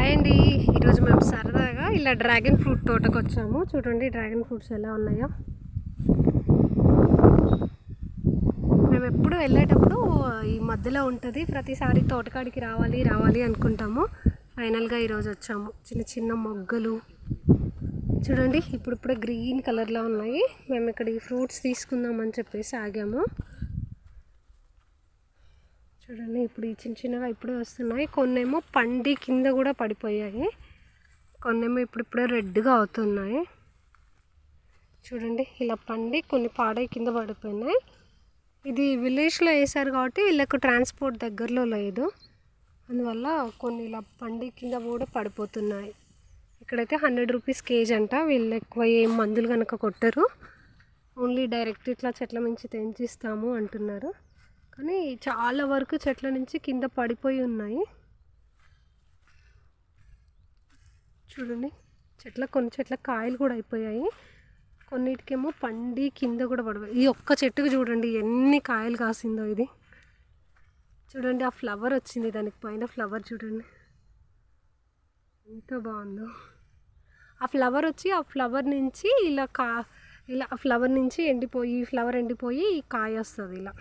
Hi అండి. ఈరోజు మేము సరదాగా ఇలా డ్రాగన్ ఫ్రూట్ తోటకు వచ్చాము. చూడండి డ్రాగన్ ఫ్రూట్స్ ఎలా ఉన్నాయో. మేము ఎప్పుడు వెళ్ళేటప్పుడు ఈ మధ్యలో ఉంటుంది. ప్రతిసారి తోటకాడికి రావాలి రావాలి అనుకుంటాము. ఫైనల్గా ఈరోజు వచ్చాము. చిన్న చిన్న మొగ్గలు. చూడండి ఇప్పుడిప్పుడే గ్రీన్ కలర్లో ఉన్నాయి. మేము ఇక్కడ ఈ ఫ్రూట్స్ తీసుకుందామని చెప్పేసి ఆగాము. చూడండి ఇప్పుడు ఈ చిన్న చిన్నగా ఇప్పుడే వస్తున్నాయి. కొన్నేమో పండి కింద కూడా పడిపోయాయి. కొన్నేమో ఇప్పుడిప్పుడే రెడ్గా అవుతున్నాయి. చూడండి ఇలా పండి కొన్ని పాడై కింద పడిపోయినాయి. ఇది విలేజ్లో వేసారు కాబట్టి వీళ్ళకు ట్రాన్స్పోర్ట్ దగ్గరలో లేదు. అందువల్ల కొన్ని ఇలా పండి కింద కూడా పడిపోతున్నాయి. ఇక్కడైతే హండ్రెడ్ రూపీస్ కేజీ అంట. వీళ్ళు ఎక్కువ ఏం మందులు కనుక కొట్టరు. ఓన్లీ డైరెక్ట్ ఇట్లా చెట్ల నుంచి తెంచిస్తాము అంటున్నారు. కానీ చాలా వరకు చెట్ల నుంచి కింద పడిపోయి ఉన్నాయి. చూడండి చెట్ల కొన్ని చెట్ల కాయలు కూడా అయిపోయాయి. కొన్నిటికేమో పండి కింద కూడా పడిపోయి ఈ ఒక్క చెట్టుకు చూడండి ఎన్ని కాయలు కాసిందో ఇది. చూడండి ఆ ఫ్లవర్ వచ్చింది దానికి పైన ఫ్లవర్ చూడండి. ఎంత బాగుందో. ఆ ఫ్లవర్ వచ్చి ఆ ఫ్లవర్ నుంచి ఇలా కా ఇలా ఆ ఫ్లవర్ నుంచి ఎండిపోయి ఫ్లవర్ ఎండిపోయి ఈ కాయ వస్తుంది ఇలా.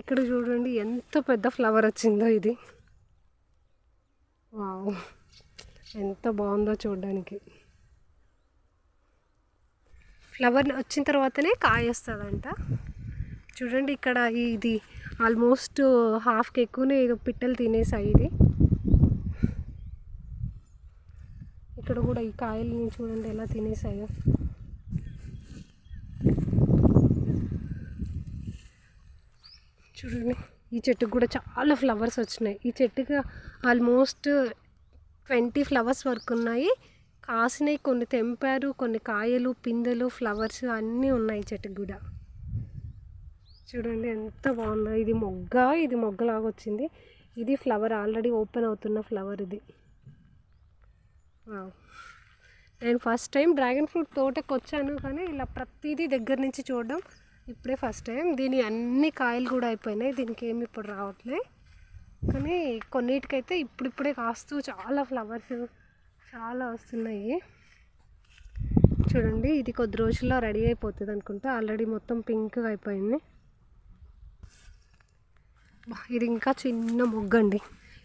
ఇక్కడ చూడండి ఎంత పెద్ద ఫ్లవర్ వచ్చిందో ఇది. వావ్ ఎంత బాగుందో చూడడానికి. ఫ్లవర్ వచ్చిన తర్వాతనే కాయ వస్తుందంట చూడండి ఇక్కడ ఇది ఆల్మోస్ట్ హాఫ్కి ఎక్కువనే ఏదో పిట్టలు తినేసాయి ఇది. ఇక్కడ కూడా ఈ కాయలు చూడండి ఎలా తినేసాయో. చూడండి ఈ చెట్టుకు కూడా చాలా ఫ్లవర్స్ వచ్చినాయి. ఈ చెట్టుకి ఆల్మోస్ట్ ట్వంటీ ఫ్లవర్స్ వరకు ఉన్నాయి. కాసినాయి కొన్ని తెంపారు కొన్ని కాయలు పిందెలు ఫ్లవర్స్ అన్నీ ఉన్నాయి ఈ చెట్టుకు కూడా. చూడండి ఎంత బాగుందో. ఇది మొగ్గ ఇది మొగ్గలాగా వచ్చింది. ఇది ఫ్లవర్ ఆల్రెడీ ఓపెన్ అవుతున్న ఫ్లవర్ ఇది. నేను ఫస్ట్ టైం డ్రాగన్ ఫ్రూట్ తోటకు వచ్చాను కానీ ఇలా ప్రతిదీ దగ్గర నుంచి చూడడం ఇప్పుడే ఫస్ట్ టైం దీని అన్ని కాయలు కూడా అయిపోయినాయి. దీనికి ఏమి ఇప్పుడు రావట్లే. కానీ కొన్నిటికైతే ఇప్పుడిప్పుడే కాస్తూ చాలా ఫ్లవర్స్ చాలా వస్తున్నాయి. చూడండి ఇది కొద్ది రోజుల్లో రెడీ అయిపోతుంది అనుకుంటా. ఆల్రెడీ మొత్తం పింక్ అయిపోయింది. ఇది ఇంకా చిన్న మొగ్గ అండి.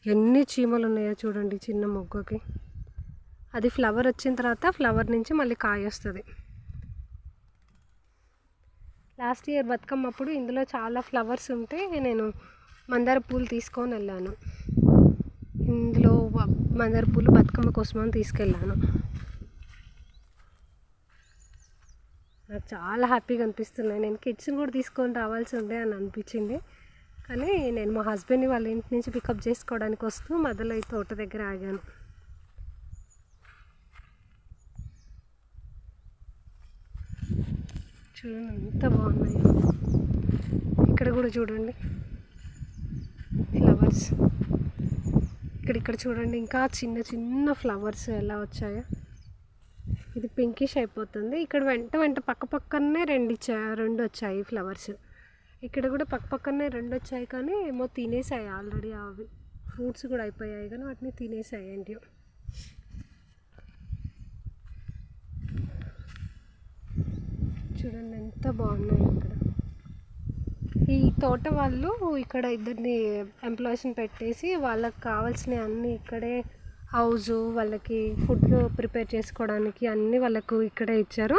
ఎన్ని చీమలు ఉన్నాయో చూడండి చిన్న మొగ్గకి. అది ఫ్లవర్ వచ్చిన తర్వాత ఫ్లవర్ నుంచి మళ్ళీ కాయ వస్తుంది. లాస్ట్ ఇయర్ బతుకమ్మ అప్పుడు ఇందులో చాలా ఫ్లవర్స్ ఉంటే నేను మందార పూలు తీసుకొని వెళ్ళాను. ఇందులో మందార పూలు బతుకమ్మ కోసమని తీసుకెళ్ళాను. నాకు చాలా హ్యాపీగా అనిపిస్తున్నాయి. నేను కిడ్స్ని కూడా తీసుకొని రావాల్సి ఉండే అని అనిపించింది. కానీ నేను మా హస్బెండ్ని వాళ్ళ ఇంటి నుంచి పికప్ చేసుకోవడానికి వస్తూ మధ్యలో ఈ తోట దగ్గర ఆగాను. చూడండి ఎంత బాగున్నాయి. ఇక్కడ కూడా చూడండి. ఫ్లవర్స్ ఇక్కడ ఇక్కడ చూడండి ఇంకా చిన్న చిన్న ఫ్లవర్స్ ఎలా వచ్చాయో. ఇది పింకిష్ అయిపోతుంది. ఇక్కడ వెంట వెంట పక్క పక్కనే రెండు ఇచ్చా రెండు వచ్చాయి ఫ్లవర్స్ ఇక్కడ కూడా పక్క పక్కనే రెండు వచ్చాయి కానీ ఏమో తినేసాయి ఆల్రెడీ అవి. ఫ్రూట్స్ కూడా అయిపోయాయి కానీ వాటిని తినేసాయి ఏంటి చూడండి ఎంత బాగున్నాయి ఇక్కడ. ఈ తోట వాళ్ళు ఇక్కడ ఇద్దరిని ఎంప్లాయీస్ని పెట్టేసి వాళ్ళకి కావాల్సిన అన్నీ ఇక్కడే హౌస్ వాళ్ళకి ఫుడ్ ప్రిపేర్ చేసుకోవడానికి అన్నీ వాళ్ళకు ఇక్కడే ఇచ్చారు.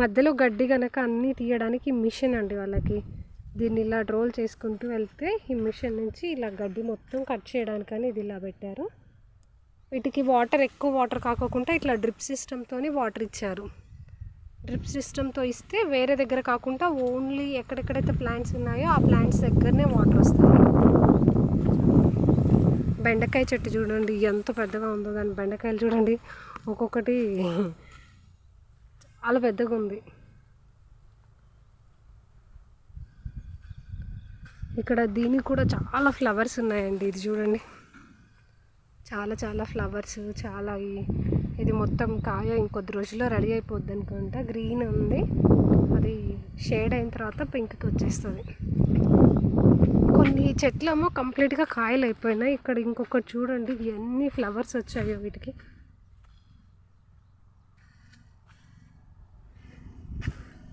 మధ్యలో గడ్డి కనుక అన్నీ తీయడానికి మిషన్ అండి వాళ్ళకి. దీన్ని ఇలా రోల్ చేసుకుంటూ వెళ్తే ఈ మిషన్ నుంచి ఇలా గడ్డి మొత్తం కట్ చేయడానికని ఇది ఇలా పెట్టారు. వీటికి వాటర్ ఎక్కువ వాటర్ కాకోకుండా ఇట్లా డ్రిప్ సిస్టమ్తోని వాటర్ ఇచ్చారు. డ్రిప్ సిస్టమ్తో ఇస్తే వేరే దగ్గర కాకుండా ఓన్లీ ఎక్కడెక్కడైతే ప్లాంట్స్ ఉన్నాయో ఆ ప్లాంట్స్ దగ్గరనే వాటర్ వస్తాయి బెండకాయ చెట్టు చూడండి ఎంత పెద్దగా ఉందో దాని బెండకాయలు చూడండి. ఒక్కొక్కటి చాలా పెద్దగా ఉంది. ఇక్కడ దీనికి కూడా చాలా ఫ్లవర్స్ ఉన్నాయండి ఇది చూడండి. చాలా చాలా ఫ్లవర్స్ చాలా ఇది మొత్తం కాయ ఇంకొద్ది రోజుల్లో రెడీ అయిపోద్ది అనుకుంటా. గ్రీన్ ఉంది. అది షేడ్ అయిన తర్వాత పింక్కి వచ్చేస్తుంది. కొన్ని చెట్లేమో కంప్లీట్గా కాయలు అయిపోయినాయి. ఇక్కడ ఇంకొకటి చూడండి. ఎన్ని ఫ్లవర్స్ వచ్చాయో వీటికి.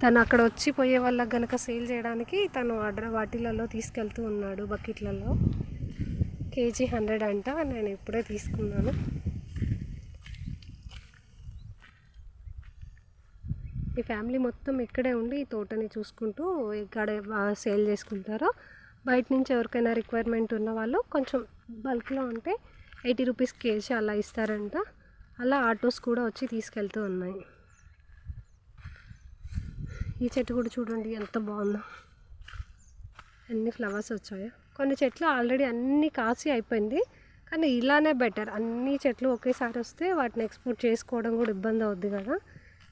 తను అక్కడ వచ్చి పోయే వాళ్ళకి కనుక సేల్ చేయడానికి తను ఆర్డర్ వాటిలలో తీసుకెళ్తూ ఉన్నాడు బకెట్లలో. కేజీ హండ్రెడ్ అంట నేను ఇప్పుడే తీసుకున్నాను. ఈ ఫ్యామిలీ మొత్తం ఇక్కడే ఉండి ఈ తోటని చూసుకుంటూ ఇక్కడ సేల్ చేసుకుంటారు బయట నుంచి ఎవరికైనా రిక్వైర్మెంట్ ఉన్న వాళ్ళు కొంచెం బల్క్లో ఉంటే ఎయిటీ రూపీస్ కేజీ అలా ఇస్తారంట. అలా ఆటోస్ కూడా వచ్చి తీసుకెళ్తూ ఉన్నాయి. ఈ చెట్టు కూడా చూడండి ఎంత బాగుందో. అన్ని ఫ్లవర్స్ వచ్చాయా. కొన్ని చెట్లు ఆల్రెడీ అన్నీ కాసి అయిపోయింది. కానీ ఇలానే బెటర్. అన్ని చెట్లు ఒకేసారి వస్తే వాటిని ఎక్స్పోర్ట్ చేసుకోవడం కూడా ఇబ్బంది అవుద్ది కదా.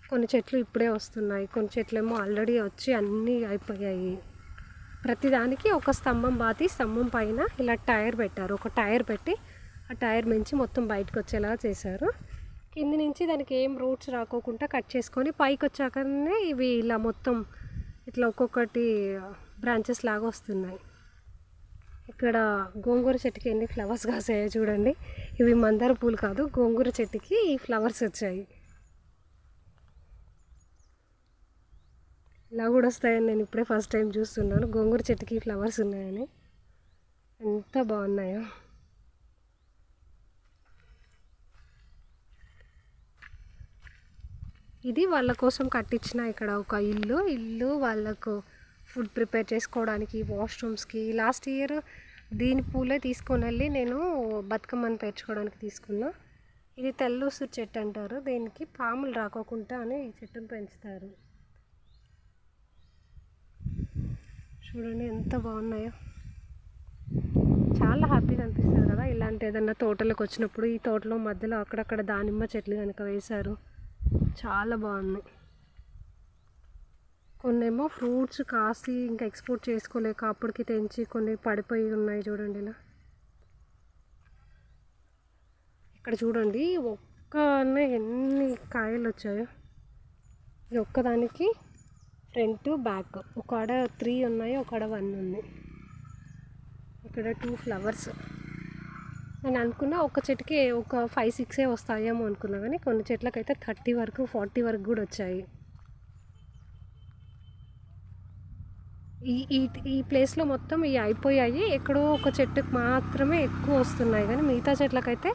కొన్ని చెట్లు ఇప్పుడే వస్తున్నాయి. కొన్ని చెట్లు ఏమో ఆల్రెడీ వచ్చి అన్నీ అయిపోయాయి. ప్రతిదానికి ఒక స్తంభం బాతి స్తంభం పైన ఇలా టైర్ పెట్టారు. ఒక టైర్ పెట్టి ఆ టైర్ మించి మొత్తం బయటకు వచ్చేలా చేశారు. కింది నుంచి దానికి ఏం రూట్స్ రాకోకుండా కట్ చేసుకొని పైకి వచ్చాకనే ఇవి ఇలా మొత్తం ఇట్లా ఒక్కొక్కటి బ్రాంచెస్ లాగా వస్తున్నాయి. ఇక్కడ గోంగూర చెట్టుకి ఎన్ని ఫ్లవర్స్ కాసాయో చూడండి. ఇవి మందార పూలు కాదు గోంగూర చెట్టుకి ఈ ఫ్లవర్స్ వచ్చాయి. ఇలా కూడా వస్తాయని నేను ఇప్పుడే ఫస్ట్ టైం చూస్తున్నాను. గోంగూర చెట్టుకి ఫ్లవర్స్ ఉన్నాయని. ఎంత బాగున్నాయో. ఇది వాళ్ళ కోసం కట్టించిన ఇక్కడ ఒక ఇల్లు. ఇల్లు వాళ్ళకు ఫుడ్ ప్రిపేర్ చేసుకోవడానికి వాష్రూమ్స్కి లాస్ట్ ఇయర్ దీని పూలే తీసుకొని వెళ్ళి నేను బతుకమ్మని పేర్చుకోవడానికి తీసుకున్నా. ఇది తెల్లూసు చెట్టు అంటారు. దీనికి పాములు రాకోకుండా అని ఈ చెట్టును పెంచుతారు. చూడండి ఎంత బాగున్నాయో. చాలా హ్యాపీగా అనిపిస్తుంది కదా ఇలాంటి ఏదన్నా తోటలకు వచ్చినప్పుడు. ఈ తోటలో మధ్యలో అక్కడక్కడ దానిమ్మ చెట్లు కనుక వేశారు. చాలా బాగున్నాయి. కొన్నేమో ఫ్రూట్స్ కాసి ఇంకా ఎక్స్పోర్ట్ చేసుకోలేక అప్పటికి తెంచి కొన్ని పడిపోయి ఉన్నాయి చూడండి ఇలా. ఇక్కడ చూడండి ఒక్కనే ఎన్ని కాయలు వచ్చాయో. ఇది ఒక్కదానికి ఫ్రంట్ బ్యాక్ ఒక ఆడ త్రీ ఉన్నాయి ఒక ఆడ వన్ ఉంది. ఇక్కడ టూ ఫ్లవర్స్. నేను అనుకున్నా ఒక చెట్టుకి ఒక ఫైవ్ సిక్సే వస్తాయేమో అనుకున్నా కానీ కొన్ని చెట్లకైతే థర్టీ వరకు ఫార్టీ వరకు కూడా వచ్చాయి. ఈ ఈ ఈ ప్లేస్లో మొత్తం ఇవి అయిపోయాయి. ఎక్కడో ఒక చెట్టుకు మాత్రమే ఎక్కువ వస్తున్నాయి. కానీ మిగతా చెట్లకైతే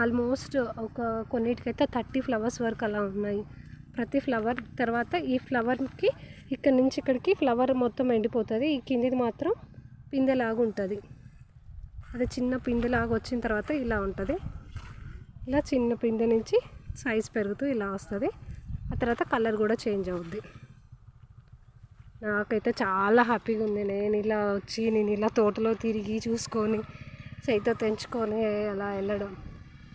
ఆల్మోస్ట్ ఒక కొన్నిటికైతే థర్టీ ఫ్లవర్స్ వరకు అలా ఉన్నాయి. ప్రతి ఫ్లవర్ తర్వాత ఈ ఫ్లవర్కి ఇక్కడ నుంచి ఇక్కడికి ఫ్లవర్ మొత్తం ఎండిపోతుంది. ఈ కిందిది మాత్రం పిందెలాగా ఉంటుంది. అది చిన్న పిందెలాగా వచ్చిన తర్వాత ఇలా ఉంటుంది. ఇలా చిన్న పిందె నుంచి సైజ్ పెరుగుతూ ఇలా వస్తుంది. ఆ తర్వాత కలర్ కూడా చేంజ్ అవుద్ది. నాకైతే చాలా హ్యాపీగా ఉంది. నేను ఇలా వచ్చి నేను ఇలా తోటలో తిరిగి చూసుకొని సైతో తెంచుకొని అలా వెళ్ళడం.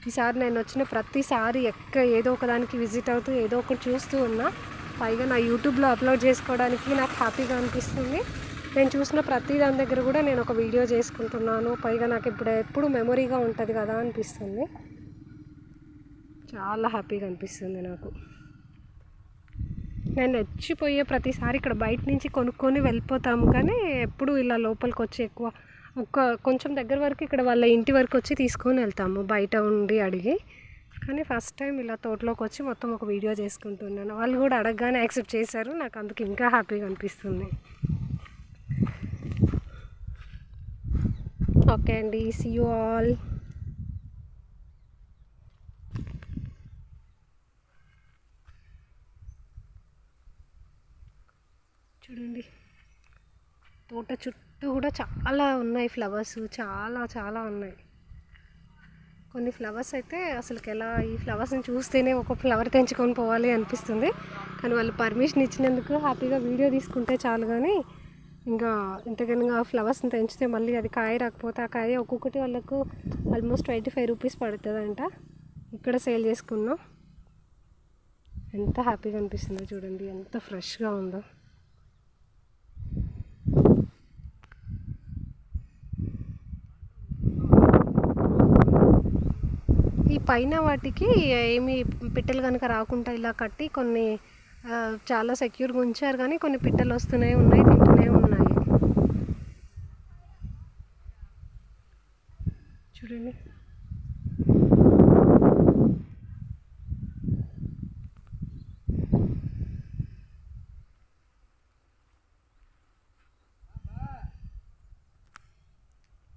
ఈసారి నేను వచ్చిన ప్రతిసారి ఎక్క ఏదో ఒకదానికి విజిట్ అవుతూ ఏదో ఒకటి చూస్తూ ఉన్నా పైగా నా యూట్యూబ్లో అప్లోడ్ చేసుకోవడానికి నాకు హ్యాపీగా అనిపిస్తుంది. నేను చూసిన ప్రతి దాని దగ్గర కూడా నేను ఒక వీడియో చేసుకుంటున్నాను. పైగా నాకు ఇప్పుడు ఎప్పుడు మెమొరీగా ఉంటుంది కదా అనిపిస్తుంది. చాలా హ్యాపీగా అనిపిస్తుంది నాకు. నేను వచ్చిపోయే ప్రతిసారి ఇక్కడ బయట నుంచి కొనుక్కొని వెళ్ళిపోతాము కానీ ఎప్పుడు ఇలా లోపలికి వచ్చి ఎక్కువ. ఒక కొంచెం దగ్గర వరకు ఇక్కడ వాళ్ళ ఇంటి వరకు వచ్చి తీసుకొని వెళ్తాము బయట ఉండి అడిగి. కానీ ఫస్ట్ టైం ఇలా తోటలోకి వచ్చి మొత్తం ఒక వీడియో చేసుకుంటున్నాను. వాళ్ళు కూడా అడగగానే యాక్సెప్ట్ చేశారు నాకు అందుకు ఇంకా హ్యాపీగా అనిపిస్తుంది. ఓకే అండి సీ యూ ఆల్ చూడండి తోట చుట్టూ కూడా చాలా ఉన్నాయి ఫ్లవర్స్ చాలా చాలా ఉన్నాయి. కొన్ని ఫ్లవర్స్ అయితే అసలుకి ఎలా ఈ ఫ్లవర్స్ని చూస్తేనే ఒక ఫ్లవర్ తెంచుకొని పోవాలి అనిపిస్తుంది. కానీ వాళ్ళు పర్మిషన్ ఇచ్చినందుకు హ్యాపీగా వీడియో తీసుకుంటే చాలు కానీ ఇంకా ఇంతకన్నా ఫ్లవర్స్ని తెంచితే మళ్ళీ అది కాయ రాకపోతే ఆ కాయ ఒక్కొక్కటి వాళ్ళకు ఆల్మోస్ట్ ట్వంటీ ఫైవ్ రూపీస్ పడుతుందంట. ఇక్కడ సేల్ చేసుకున్నాం. ఎంత హ్యాపీగా అనిపిస్తుందో చూడండి ఎంత ఫ్రెష్గా ఉందో. పైన వాటికి ఏమి పిట్టలు కనుక రాకుండా ఇలా కట్టి కొన్ని చాలా సెక్యూర్గా ఉంచారు కానీ కొన్ని పిట్టలు వస్తూనే ఉన్నాయి తింటూనే ఉన్నాయి. చూడండి.